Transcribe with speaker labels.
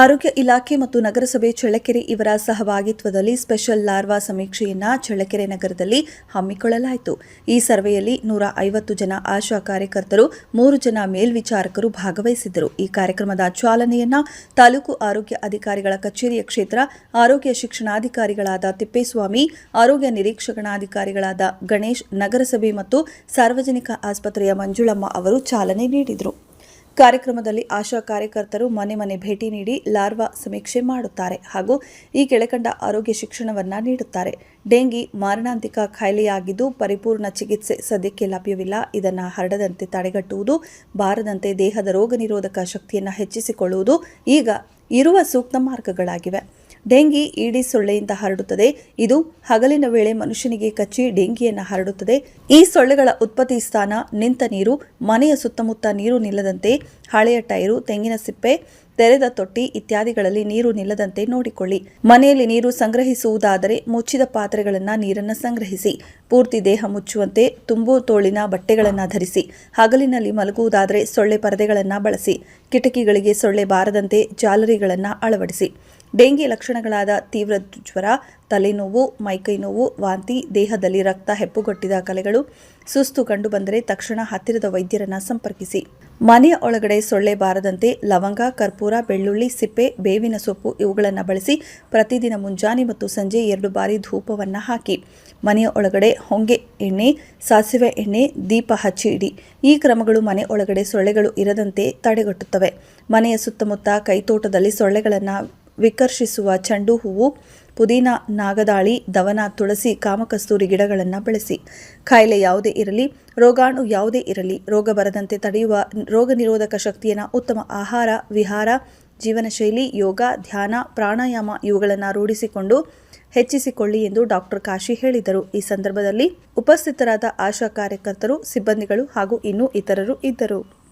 Speaker 1: ಆರೋಗ್ಯ ಇಲಾಖೆ ಮತ್ತು ನಗರಸಭೆ ಚಳ್ಳಕೆರೆ ಇವರ ಸಹಭಾಗಿತ್ವದಲ್ಲಿ ಸ್ಪೆಷಲ್ ಲಾರ್ವಾ ಸಮೀಕ್ಷೆಯನ್ನ ಚಳ್ಳಕೆರೆ ನಗರದಲ್ಲಿ ಹಮ್ಮಿಕೊಳ್ಳಲಾಯಿತು. ಈ ಸರ್ವೆಯಲ್ಲಿ ನೂರ ಐವತ್ತು ಜನ ಆಶಾ ಕಾರ್ಯಕರ್ತರು, ಮೂರು ಜನ ಮೇಲ್ವಿಚಾರಕರು ಭಾಗವಹಿಸಿದ್ದರು. ಈ ಕಾರ್ಯಕ್ರಮದ ಚಾಲನೆಯನ್ನ ತಾಲೂಕು ಆರೋಗ್ಯ ಅಧಿಕಾರಿಗಳ ಕಚೇರಿಯ ಕ್ಷೇತ್ರ ಆರೋಗ್ಯ ಶಿಕ್ಷಣಾಧಿಕಾರಿಗಳಾದ ತಿಪ್ಪೇಸ್ವಾಮಿ, ಆರೋಗ್ಯ ನಿರೀಕ್ಷಕಣಾಧಿಕಾರಿಗಳಾದ ಗಣೇಶ್, ನಗರಸಭೆ ಮತ್ತು ಸಾರ್ವಜನಿಕ ಆಸ್ಪತ್ರೆಯ ಮಂಜುಳಮ್ಮ ಅವರು ಚಾಲನೆ ನೀಡಿದರು. ಕಾರ್ಯಕ್ರಮದಲ್ಲಿ ಆಶಾ ಕಾರ್ಯಕರ್ತರು ಮನೆ ಮನೆ ಭೇಟಿ ನೀಡಿ ಲಾರ್ವಾ ಸಮೀಕ್ಷೆ ಮಾಡುತ್ತಾರೆ ಹಾಗೂ ಈ ಕೆಳಕಂಡ ಆರೋಗ್ಯ ಶಿಕ್ಷಣವನ್ನ ನೀಡುತ್ತಾರೆ. ಡೆಂಗಿ, ಮಾರಣಾಂತಿಕ ಖಾಯಿಲೆಯಾಗಿದ್ದು ಪರಿಪೂರ್ಣ ಚಿಕಿತ್ಸೆ ಸದ್ಯಕ್ಕೆ ಲಭ್ಯವಿಲ್ಲ. ಇದನ್ನು ಹರಡದಂತೆ ತಡೆಗಟ್ಟುವುದು, ಬಾರದಂತೆ ದೇಹದ ರೋಗ ನಿರೋಧಕ ಶಕ್ತಿಯನ್ನು ಹೆಚ್ಚಿಸಿಕೊಳ್ಳುವುದು ಈಗ ಇರುವ ಸೂಕ್ತ ಮಾರ್ಗಗಳಾಗಿವೆ. ಡೆಂಗಿ ಈಡಿ ಸೊಳ್ಳೆಯಿಂದ ಹರಡುತ್ತದೆ. ಇದು ಹಗಲಿನ ವೇಳೆ ಮನುಷ್ಯನಿಗೆ ಕಚ್ಚಿ ಡೆಂಗಿಯನ್ನು ಹರಡುತ್ತದೆ. ಈ ಸೊಳ್ಳೆಗಳ ಉತ್ಪತ್ತಿ ಸ್ಥಾನ ನಿಂತ ನೀರು, ಮನೆಯ ಸುತ್ತಮುತ್ತ ನೀರು ನಿಲ್ಲದಂತೆ ಹಳೆಯ ಟೈರು, ತೆಂಗಿನ ಸಿಪ್ಪೆ, ತೆರೆದ ತೊಟ್ಟಿ ಇತ್ಯಾದಿಗಳಲ್ಲಿ ನೀರು ನಿಲ್ಲದಂತೆ ನೋಡಿಕೊಳ್ಳಿ. ಮನೆಯಲ್ಲಿ ನೀರು ಸಂಗ್ರಹಿಸುವುದಾದರೆ ಮುಚ್ಚಿದ ಪಾತ್ರೆಗಳನ್ನು ನೀರನ್ನು ಸಂಗ್ರಹಿಸಿ, ಪೂರ್ತಿ ದೇಹ ಮುಚ್ಚುವಂತೆ ತುಂಬು ತೋಳಿನ ಬಟ್ಟೆಗಳನ್ನು ಧರಿಸಿ, ಹಗಲಿನಲ್ಲಿ ಮಲಗುವುದಾದರೆ ಸೊಳ್ಳೆ ಪರದೆಗಳನ್ನು ಬಳಸಿ, ಕಿಟಕಿಗಳಿಗೆ ಸೊಳ್ಳೆ ಬಾರದಂತೆ ಜಾಲರಿಗಳನ್ನು ಅಳವಡಿಸಿ. ಡೆಂಗಿ ಲಕ್ಷಣಗಳಾದ ತೀವ್ರ ಜ್ವರ, ತಲೆನೋವು ಮೈಕೈ ನೋವು ವಾಂತಿ, ದೇಹದಲ್ಲಿ ರಕ್ತ ಹೆಪ್ಪುಗಟ್ಟಿದ ಕಲೆಗಳು, ಸುಸ್ತು ಕಂಡುಬಂದರೆ ತಕ್ಷಣ ಹತ್ತಿರದ ವೈದ್ಯರನ್ನ ಸಂಪರ್ಕಿಸಿ. ಮನೆಯ ಒಳಗಡೆ ಸೊಳ್ಳೆ ಬಾರದಂತೆ ಲವಂಗ, ಕರ್ಪೂರ, ಬೆಳ್ಳುಳ್ಳಿ, ಸಿಪ್ಪೆ, ಬೇವಿನ ಸೊಪ್ಪು ಇವುಗಳನ್ನು ಬಳಸಿ ಪ್ರತಿದಿನ ಮುಂಜಾನೆ ಮತ್ತು ಸಂಜೆ ಎರಡು ಬಾರಿ ಧೂಪವನ್ನು ಹಾಕಿ. ಮನೆಯ ಒಳಗಡೆ ಹೊಂಗೆ ಎಣ್ಣೆ, ಸಾಸಿವೆ ಎಣ್ಣೆ, ದೀಪ ಹಚ್ಚಿ ಇಡಿ. ಈ ಕ್ರಮಗಳು ಮನೆ ಒಳಗಡೆ ಸೊಳ್ಳೆಗಳು ಇರದಂತೆ ತಡೆಗಟ್ಟುತ್ತವೆ. ಮನೆಯ ಸುತ್ತಮುತ್ತ ಕೈತೋಟದಲ್ಲಿ ಸೊಳ್ಳೆಗಳನ್ನು ವಿಕರ್ಷಿಸುವ ಚೆಂಡು ಹೂವು ಪುದೀನ, ನಾಗದಾಳಿ ದವನ ತುಳಸಿ, ಕಾಮಕಸ್ತೂರಿ ಗಿಡಗಳನ್ನು ಬೆಳೆಸಿ. ಕಾಯಿಲೆ ಯಾವುದೇ ಇರಲಿ, ರೋಗಾಣು ಯಾವುದೇ ಇರಲಿ, ರೋಗ ಬರದಂತೆ ತಡೆಯುವ ರೋಗ ನಿರೋಧಕ ಶಕ್ತಿಯನ್ನು ಉತ್ತಮ ಆಹಾರ, ವಿಹಾರ ಜೀವನ ಶೈಲಿ ಯೋಗ, ಧ್ಯಾನ, ಪ್ರಾಣಾಯಾಮ ಇವುಗಳನ್ನು ರೂಢಿಸಿಕೊಂಡು ಹೆಚ್ಚಿಸಿಕೊಳ್ಳಿ ಎಂದು ಡಾಕ್ಟರ್ ಕಾಶಿ ಹೇಳಿದರು. ಈ ಸಂದರ್ಭದಲ್ಲಿ ಉಪಸ್ಥಿತರಾದ ಆಶಾ ಕಾರ್ಯಕರ್ತರು, ಸಿಬ್ಬಂದಿಗಳು ಹಾಗೂ ಇನ್ನೂ ಇತರರು ಇದ್ದರು.